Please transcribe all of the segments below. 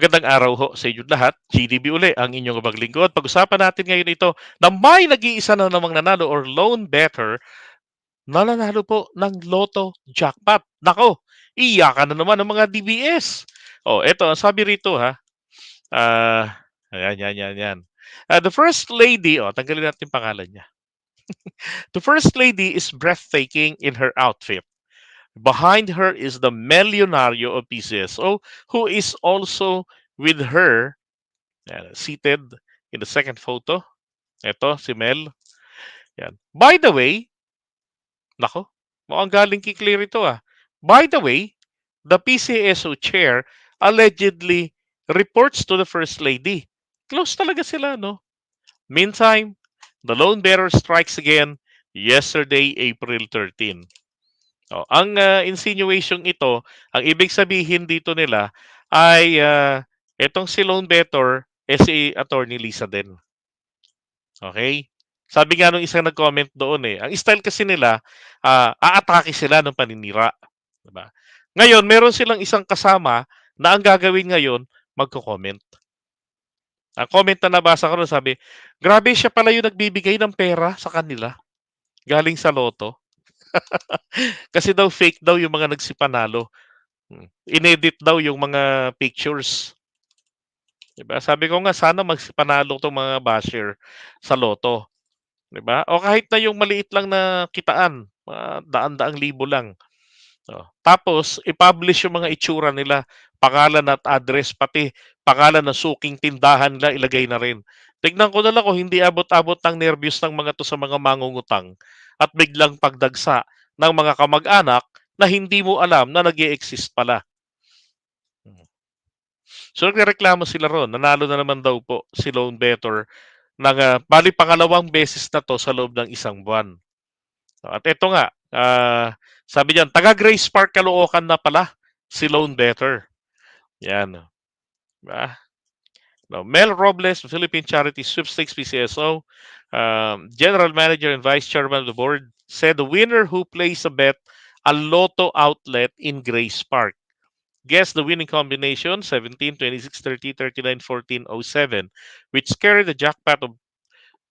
Magandang araw ho sa inyong lahat. GDB uli ang inyong maglingkod. Pag-usapan natin ngayon ito na may nag-iisa na namang nanalo or loan better na nanalo po ng Lotto Jackpot. Nako, iyakan na naman ng mga DBS. Oh, eto, ang sabi rito ha. Ah, ayan, yan, yan, yan. Ah, the first lady, oh, tanggalin natin yung pangalan niya. the first lady is breathtaking in her outfit. Behind her is the millionario of PCSO who is also with her yan, seated in the second photo. Ito, si Mel. Yan. By the way, nako, mukhang galing kay Claire ito ah. By the way, the PCSO chair allegedly reports to the First Lady. Close talaga sila, no? Meantime, the loan bearer strikes again yesterday, April 13. Oh, ang uh, insinuation ito, ang ibig sabihin dito nila ay uh, itong si loan better eh si attorney Lisa din. Okay? Sabi nga nung isang nag-comment doon eh, ang style kasi nila, uh, aatake sila ng paninira. Diba? Ngayon, meron silang isang kasama na ang gagawin ngayon, magko-comment. Ang comment na nabasa ko nun, sabi, grabe siya pala yung nagbibigay ng pera sa kanila. Galing sa loto. Kasi daw fake daw yung mga nagsipanalo. Hmm. Inedit daw yung mga pictures. Diba? Sabi ko nga sana magsipanalo tong mga basher sa loto. Diba? O kahit na yung maliit lang na kitaan, daan-daang libo lang. So, tapos, i-publish yung mga itsura nila, pangalan at address, pati pangalan ng suking tindahan nila, ilagay na rin. Tignan ko na lang kung hindi abot-abot ng nervyos ng mga to sa mga mangungutang at biglang pagdagsa ng mga kamag-anak na hindi mo alam na nag exist pala. Hmm. So nagreklamo sila ron. Nanalo na naman daw po si Loan Better ng uh, bali pangalawang beses na to sa loob ng isang buwan. At ito nga, uh, sabi diyan, taga Grace Park Caloocan na pala si Loan Better. Yan. Diba? No, Mel Robles, Philippine Charity Sweepstakes PCSO, um, General Manager and Vice Chairman of the Board, said the winner who plays a bet a lotto outlet in Grace Park. Guess the winning combination 17, 26, 30, 39, 14, 07, which carried a jackpot of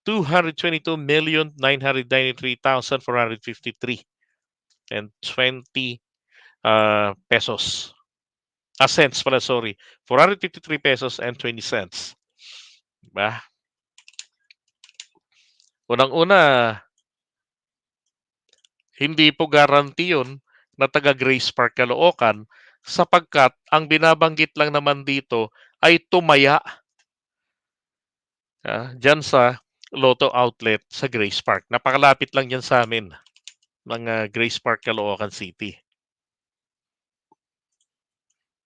222,993,453 and 20 uh, pesos. Ah, cents pala, sorry. 453 pesos and 20 cents. Diba? Unang-una, hindi po garanti yun na taga Grace Park Caloocan sapagkat ang binabanggit lang naman dito ay tumaya uh, dyan sa Lotto Outlet sa Grace Park. Napakalapit lang yan sa amin ng uh, Grace Park, Caloocan City.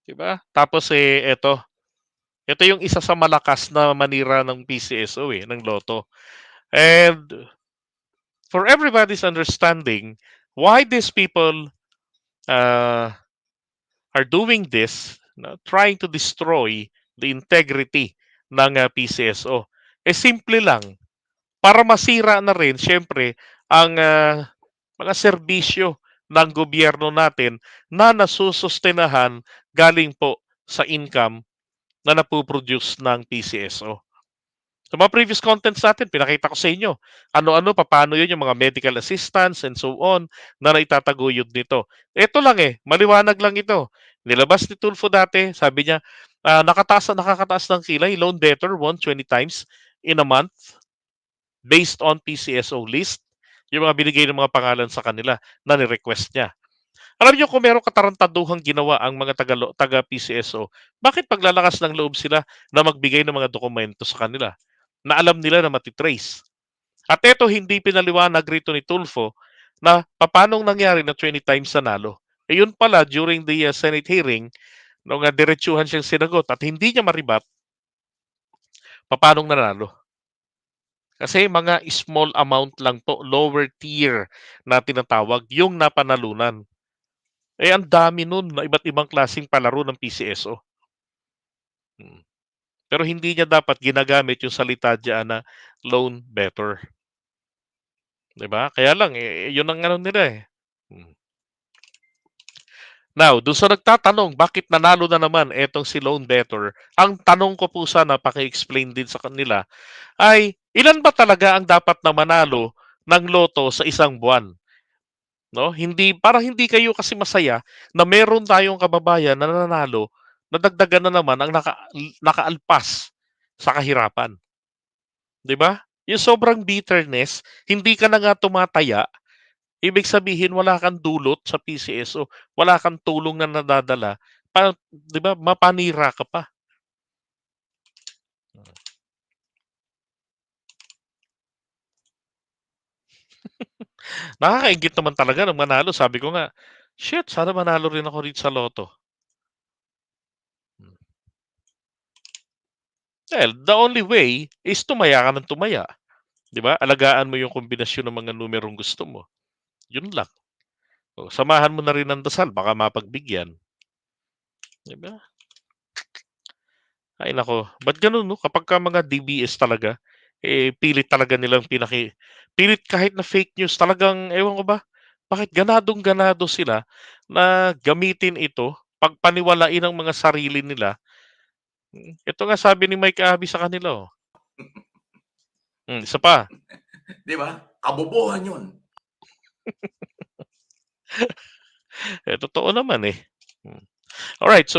Diba? Tapos eh, ito. Ito yung isa sa malakas na manira ng PCSO eh, ng Lotto. And for everybody's understanding, why these people uh, are doing this, no, trying to destroy the integrity ng uh, PCSO. Eh simple lang, para masira na rin, syempre, ang uh, mga serbisyo ng gobyerno natin na nasusustenahan galing po sa income na napoproduce ng PCSO. Sa mga previous contents natin, pinakita ko sa inyo ano-ano, paano yun yung mga medical assistance and so on na naitataguyod nito. Ito lang eh, maliwanag lang ito. Nilabas ni Tulfo dati, sabi niya, uh, nakataas, nakakataas ng kilay, loan debtor 120 times in a month based on PCSO list, yung mga binigay ng mga pangalan sa kanila na ni-request niya. Alam niyo kung meron katarantaduhang ginawa ang mga taga, taga PCSO, bakit paglalakas ng loob sila na magbigay ng mga dokumento sa kanila na alam nila na matitrace? At ito hindi pinaliwanag rito ni Tulfo na paanong nangyari na 20 times nanalo. E yun pala during the uh, Senate hearing, nung uh, diretsuhan siyang sinagot at hindi niya maribat, paanong nanalo. Kasi mga small amount lang po, lower tier na tinatawag, yung napanalunan. Eh, ang dami nun na iba't ibang klaseng palaro ng PCSO. Hmm. Pero hindi niya dapat ginagamit yung salita diyan na loan better. 'Di ba? Kaya lang eh, yun ang ano nila eh. Hmm. Now, dun sa nagtatanong bakit nanalo na naman etong si Lone Better, ang tanong ko po sana paki-explain din sa kanila ay ilan ba talaga ang dapat na manalo ng loto sa isang buwan? No? Hindi para hindi kayo kasi masaya na meron tayong kababayan na nananalo, nadagdagan na naman ang naka, nakaalpas sa kahirapan. 'Di ba? Yung sobrang bitterness, hindi ka na nga tumataya, ibig sabihin wala kang dulot sa PCSO, wala kang tulong na nadadala, pa, 'di ba? Mapanira ka pa. Nakakaingit naman talaga ng manalo. Sabi ko nga, shit, sana manalo rin ako rito sa loto. Well, the only way is tumaya ka ng tumaya. 'Di ba? Alagaan mo yung kombinasyon ng mga numerong gusto mo. Yun lang. O, samahan mo na rin ng dasal, baka mapagbigyan. 'Di ba? Ay nako, ba't ganun no? Kapag ka mga DBS talaga, eh pilit talaga nilang pinaki pilit kahit na fake news talagang ewan ko ba, bakit ganadong ganado sila na gamitin ito, pagpaniwalain ang mga sarili nila. Hmm, ito nga sabi ni Mike Abby sa kanila oh. Hmm, isa pa. 'Di ba? Kabobohan 'yun. Eh totoo naman eh. Hmm. Alright, so